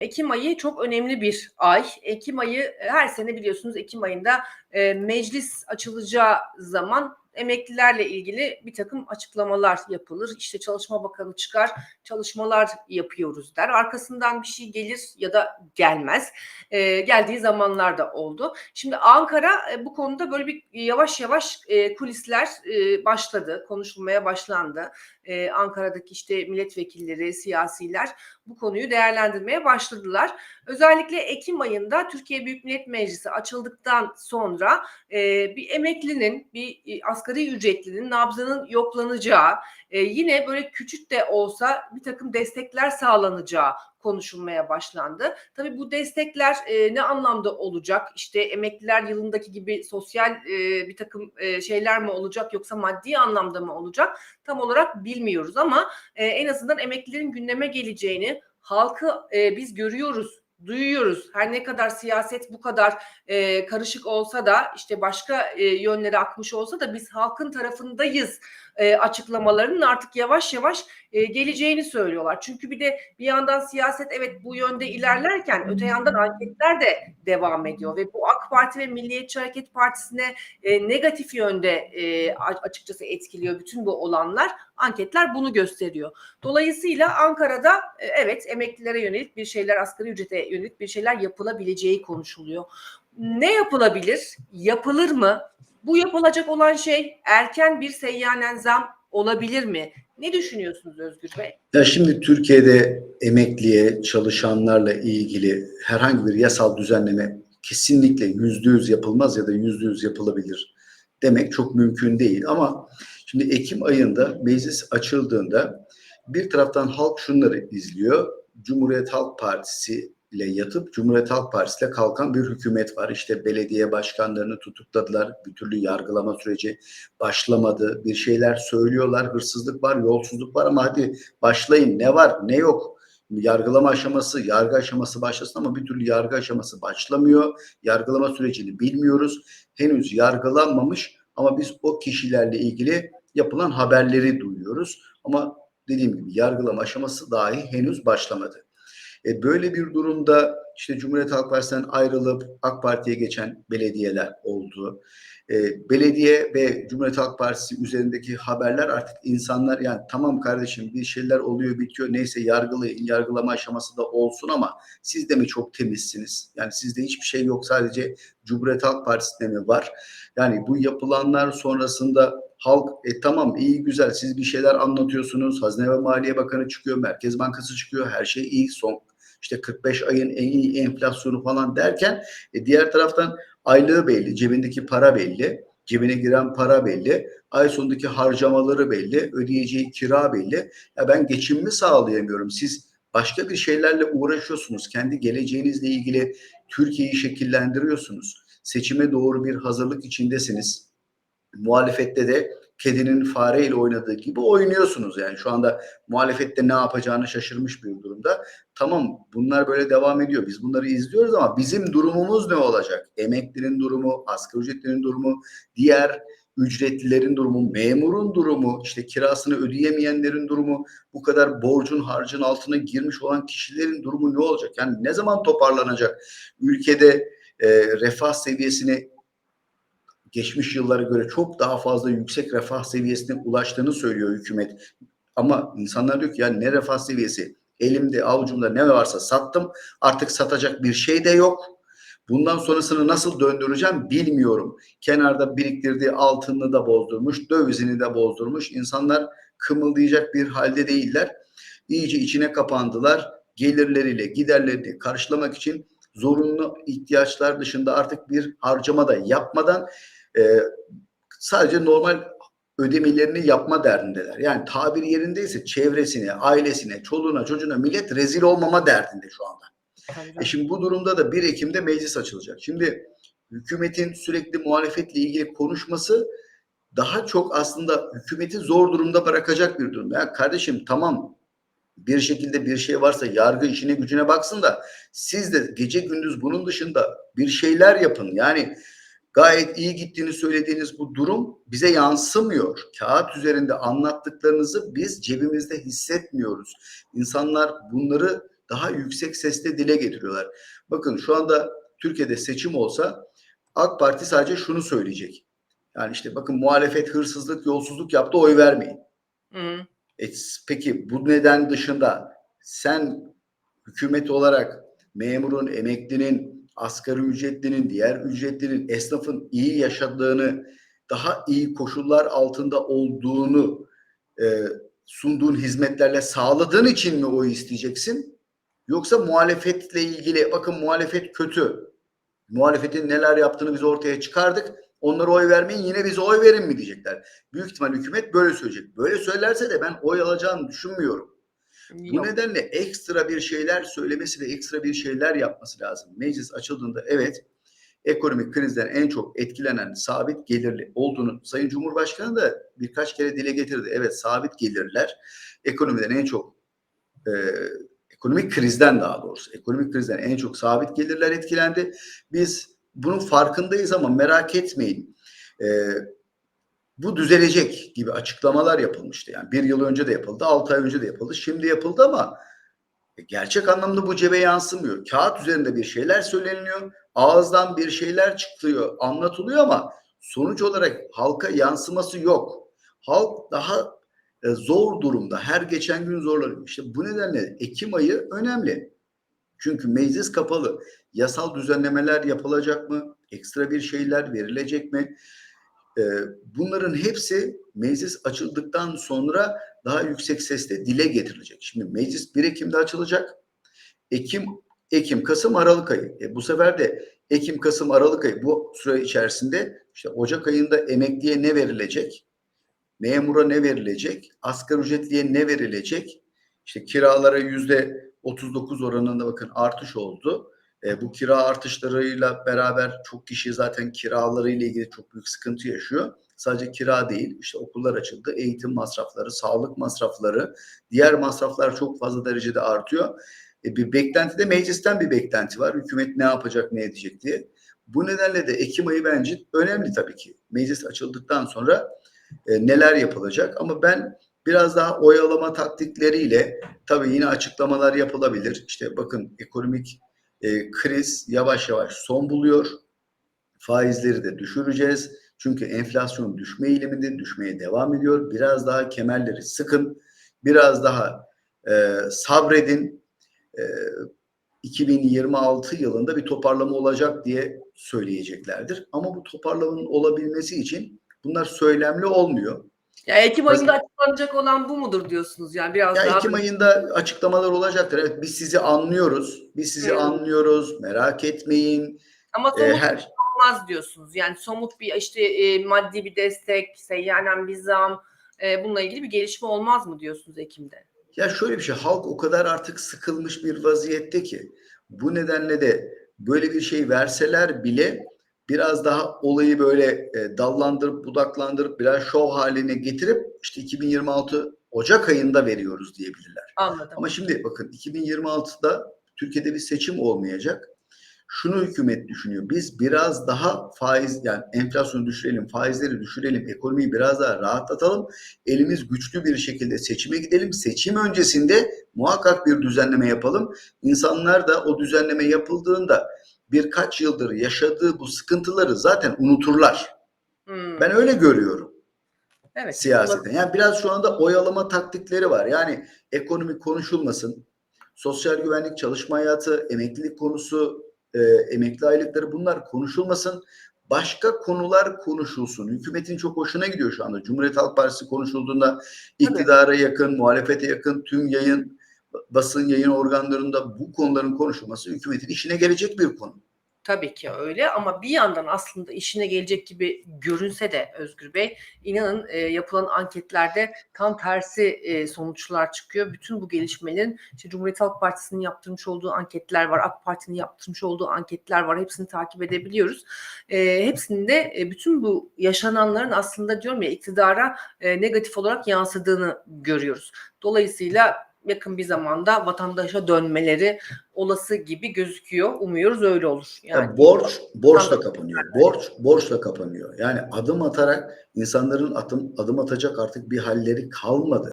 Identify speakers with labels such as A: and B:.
A: Ekim ayı çok önemli bir ay. Ekim ayı e, her sene biliyorsunuz Ekim ayında e, meclis açılacağı zaman emeklilerle ilgili bir takım açıklamalar yapılır. İşte Çalışma Bakanı çıkar, çalışmalar yapıyoruz der. Arkasından bir şey gelir ya da gelmez. E, geldiği zamanlar da oldu. Şimdi Ankara e, bu konuda böyle bir yavaş yavaş e, kulisler e, başladı, konuşulmaya başlandı. E, Ankara'daki işte milletvekilleri, siyasiler bu konuyu değerlendirmeye başladılar. Özellikle Ekim ayında Türkiye Büyük Millet Meclisi açıldıktan sonra e, bir emeklinin, bir e, asgari ücretlinin nabzının yoklanacağı, e, yine böyle küçük de olsa bir takım destekler sağlanacağı konuşulmaya başlandı. Tabii bu destekler e, ne anlamda olacak? İşte emekliler yılındaki gibi sosyal e, bir takım e, şeyler mi olacak yoksa maddi anlamda mı olacak? Tam olarak bilmiyoruz ama e, en azından emeklilerin gündeme geleceğini, halkı e, biz görüyoruz duyuyoruz. Her ne kadar siyaset bu kadar e, karışık olsa da işte başka e, yönlere akmış olsa da biz halkın tarafındayız e, açıklamalarının artık yavaş yavaş e, geleceğini söylüyorlar. Çünkü bir de bir yandan siyaset evet bu yönde ilerlerken öte yandan anketler de devam ediyor ve bu AK Parti ve Milliyetçi Hareket Partisi'ne e, negatif yönde e, açıkçası etkiliyor bütün bu olanlar. Anketler bunu gösteriyor. Dolayısıyla Ankara'da e, evet emeklilere yönelik bir şeyler, asgari ücrete yönelik bir şeyler yapılabileceği konuşuluyor. Ne yapılabilir? Yapılır mı? Bu yapılacak olan şey erken bir seyyanen zam olabilir mi? Ne düşünüyorsunuz Özgür Bey?
B: Ya şimdi Türkiye'de emekliye, çalışanlarla ilgili herhangi bir yasal düzenleme kesinlikle yüzde yüz yapılmaz ya da yüzde yüz yapılabilir demek çok mümkün değil. Ama şimdi Ekim ayında meclis açıldığında bir taraftan halk şunları izliyor. Cumhuriyet Halk Partisi ile yatıp Cumhuriyet Halk Partisi ile kalkan bir hükümet var. İşte belediye başkanlarını tutukladılar. Bir türlü yargılama süreci başlamadı. Bir şeyler söylüyorlar. Hırsızlık var, yolsuzluk var ama hadi başlayın. Ne var, ne yok? Yargılama aşaması, yargı aşaması başlasın ama bir türlü yargı aşaması başlamıyor. Yargılama sürecini bilmiyoruz. Henüz yargılanmamış ama biz o kişilerle ilgili yapılan haberleri duyuyoruz. Ama dediğim gibi yargılama aşaması dahi henüz başlamadı. E, böyle bir durumda işte Cumhuriyet Halk Partisi'nden ayrılıp AK Parti'ye geçen belediyeler oldu. E, belediye ve Cumhuriyet Halk Partisi üzerindeki haberler artık insanlar yani tamam kardeşim bir şeyler oluyor bitiyor neyse yargılayın yargılama aşaması da olsun ama siz de mi çok temizsiniz? Yani sizde hiçbir şey yok sadece Cumhuriyet Halk Partisi'nde mi var? Yani bu yapılanlar sonrasında halk e tamam iyi güzel siz bir şeyler anlatıyorsunuz. Hazine ve Maliye Bakanı çıkıyor, Merkez Bankası çıkıyor. Her şey iyi son işte 45 ayın en iyi enflasyonu falan derken e, diğer taraftan aylığı belli, cebindeki para belli, cebine giren para belli, ay sonundaki harcamaları belli, ödeyeceği kira belli. Ya ben geçimimi sağlayamıyorum. Siz başka bir şeylerle uğraşıyorsunuz. Kendi geleceğinizle ilgili Türkiye'yi şekillendiriyorsunuz. Seçime doğru bir hazırlık içindesiniz. Muhalefette de kedinin fareyle oynadığı gibi oynuyorsunuz yani şu anda muhalefette ne yapacağını şaşırmış bir durumda. Tamam bunlar böyle devam ediyor. Biz bunları izliyoruz ama bizim durumumuz ne olacak? Emeklinin durumu, asgari ücretlerin durumu, diğer ücretlilerin durumu, memurun durumu, işte kirasını ödeyemeyenlerin durumu, bu kadar borcun harcın altına girmiş olan kişilerin durumu ne olacak? Yani ne zaman toparlanacak? Ülkede e, refah seviyesini geçmiş yıllara göre çok daha fazla yüksek refah seviyesine ulaştığını söylüyor hükümet. Ama insanlar diyor ki ya ne refah seviyesi? Elimde avucumda ne varsa sattım. Artık satacak bir şey de yok. Bundan sonrasını nasıl döndüreceğim bilmiyorum. Kenarda biriktirdiği altını da bozdurmuş, dövizini de bozdurmuş. İnsanlar kımıldayacak bir halde değiller. İyice içine kapandılar. Gelirleriyle giderlerini karşılamak için zorunlu ihtiyaçlar dışında artık bir harcama da yapmadan e, sadece normal ödemelerini yapma derdindeler. Yani tabiri yerindeyse çevresine, ailesine, çoluğuna, çocuğuna millet rezil olmama derdinde şu anda. E şimdi bu durumda da 1 Ekim'de meclis açılacak. Şimdi hükümetin sürekli muhalefetle ilgili konuşması daha çok aslında hükümeti zor durumda bırakacak bir durum. Ya kardeşim tamam bir şekilde bir şey varsa yargı işine gücüne baksın da siz de gece gündüz bunun dışında bir şeyler yapın. Yani gayet iyi gittiğini söylediğiniz bu durum bize yansımıyor. Kağıt üzerinde anlattıklarınızı biz cebimizde hissetmiyoruz. İnsanlar bunları daha yüksek sesle dile getiriyorlar. Bakın şu anda Türkiye'de seçim olsa AK Parti sadece şunu söyleyecek. Yani işte bakın muhalefet hırsızlık, yolsuzluk yaptı oy vermeyin.
A: Hı.
B: E, peki bu neden dışında sen hükümet olarak memurun, emeklinin, asgari ücretlinin, diğer ücretlinin, esnafın iyi yaşadığını, daha iyi koşullar altında olduğunu e, sunduğun hizmetlerle sağladığın için mi oy isteyeceksin? Yoksa muhalefetle ilgili bakın muhalefet kötü. Muhalefetin neler yaptığını biz ortaya çıkardık. Onlara oy vermeyin yine bize oy verin mi diyecekler. Büyük ihtimal hükümet böyle söyleyecek. Böyle söylerse de ben oy alacağını düşünmüyorum. Bu
A: Yok.
B: nedenle ekstra bir şeyler söylemesi ve ekstra bir şeyler yapması lazım. Meclis açıldığında evet ekonomik krizden en çok etkilenen sabit gelirli olduğunu Sayın Cumhurbaşkanı da birkaç kere dile getirdi. Evet sabit gelirler ekonomiden en çok e, ekonomik krizden daha doğrusu ekonomik krizden en çok sabit gelirler etkilendi. Biz bunun farkındayız ama merak etmeyin. E, bu düzelecek gibi açıklamalar yapılmıştı. Yani bir yıl önce de yapıldı, altı ay önce de yapıldı, şimdi yapıldı ama gerçek anlamda bu cebe yansımıyor. Kağıt üzerinde bir şeyler söyleniliyor, ağızdan bir şeyler çıkıyor, anlatılıyor ama sonuç olarak halka yansıması yok. Halk daha e, zor durumda, her geçen gün zorlanıyor. İşte bu nedenle Ekim ayı önemli. Çünkü meclis kapalı. Yasal düzenlemeler yapılacak mı? Ekstra bir şeyler verilecek mi? Ee, bunların hepsi meclis açıldıktan sonra daha yüksek sesle dile getirilecek. Şimdi meclis 1 Ekim'de açılacak. Ekim, Ekim, Kasım, Aralık ayı. E, bu sefer de Ekim, Kasım, Aralık ayı bu süre içerisinde işte Ocak ayında emekliye ne verilecek? Memura ne verilecek? Asgari ücretliye ne verilecek? İşte kiralara yüzde 39 oranında bakın artış oldu. E, bu kira artışlarıyla beraber çok kişi zaten kiralarıyla ilgili çok büyük sıkıntı yaşıyor. Sadece kira değil, işte okullar açıldı, eğitim masrafları, sağlık masrafları, diğer masraflar çok fazla derecede artıyor. E, bir beklenti de meclisten bir beklenti var. Hükümet ne yapacak, ne edecek diye. Bu nedenle de Ekim ayı bence önemli tabii ki. Meclis açıldıktan sonra e, neler yapılacak ama ben biraz daha oyalama taktikleriyle tabii yine açıklamalar yapılabilir. İşte bakın ekonomik e, kriz yavaş yavaş son buluyor. Faizleri de düşüreceğiz. Çünkü enflasyon düşme eğiliminde düşmeye devam ediyor. Biraz daha kemerleri sıkın. Biraz daha e, sabredin. E, 2026 yılında bir toparlama olacak diye söyleyeceklerdir. Ama bu toparlamanın olabilmesi için bunlar söylemli olmuyor.
A: Ya Ekim ayında açıklanacak olan bu mudur diyorsunuz yani biraz
B: Ya
A: daha
B: Ekim ayında açıklamalar olacaktır. Evet biz sizi anlıyoruz. Biz sizi
A: Hı.
B: anlıyoruz. Merak etmeyin.
A: ama
B: Ee,
A: somut
B: her
A: olmaz diyorsunuz. Yani somut bir işte e, maddi bir destek, seyyanen bir zam e, bununla ilgili bir gelişme olmaz mı diyorsunuz Ekim'de?
B: Ya şöyle bir şey, halk o kadar artık sıkılmış bir vaziyette ki bu nedenle de böyle bir şey verseler bile biraz daha olayı böyle e, dallandırıp budaklandırıp biraz şov haline getirip işte 2026 Ocak ayında veriyoruz diyebilirler.
A: Anladım.
B: Ama şimdi bakın 2026'da Türkiye'de bir seçim olmayacak. Şunu hükümet düşünüyor. Biz biraz daha faiz yani enflasyonu düşürelim, faizleri düşürelim, ekonomiyi biraz daha rahatlatalım. Elimiz güçlü bir şekilde seçime gidelim. Seçim öncesinde muhakkak bir düzenleme yapalım. İnsanlar da o düzenleme yapıldığında birkaç yıldır yaşadığı bu sıkıntıları zaten unuturlar.
A: Hmm,
B: Ben öyle görüyorum
A: evet.
B: siyaseten. Yani biraz şu anda oyalama taktikleri var. Yani ekonomi konuşulmasın. Sosyal güvenlik, çalışma hayatı, emeklilik konusu, e, emekli aylıkları bunlar konuşulmasın. Başka konular konuşulsun. Hükümetin çok hoşuna gidiyor şu anda. Cumhuriyet Halk Partisi konuşulduğunda iktidara yakın, muhalefete yakın tüm yayın, basın yayın organlarında bu konuların konuşulması hükümetin işine gelecek bir konu.
A: Tabii ki öyle ama bir yandan aslında işine gelecek gibi görünse de Özgür Bey inanın e, yapılan anketlerde tam tersi e, sonuçlar çıkıyor. Bütün bu gelişmelerin işte Cumhuriyet Halk Partisi'nin yaptırmış olduğu anketler var, AK Parti'nin yaptırmış olduğu anketler var. Hepsini takip edebiliyoruz. E, hepsinde e, bütün bu yaşananların aslında diyorum ya iktidara e, negatif olarak yansıdığını görüyoruz. Dolayısıyla yakın bir zamanda vatandaşa dönmeleri olası gibi gözüküyor. Umuyoruz öyle olur. Yani
B: Ya borç borçla kapanıyor. Borç borçla kapanıyor. Yani adım atarak insanların adım adım atacak artık bir halleri kalmadı.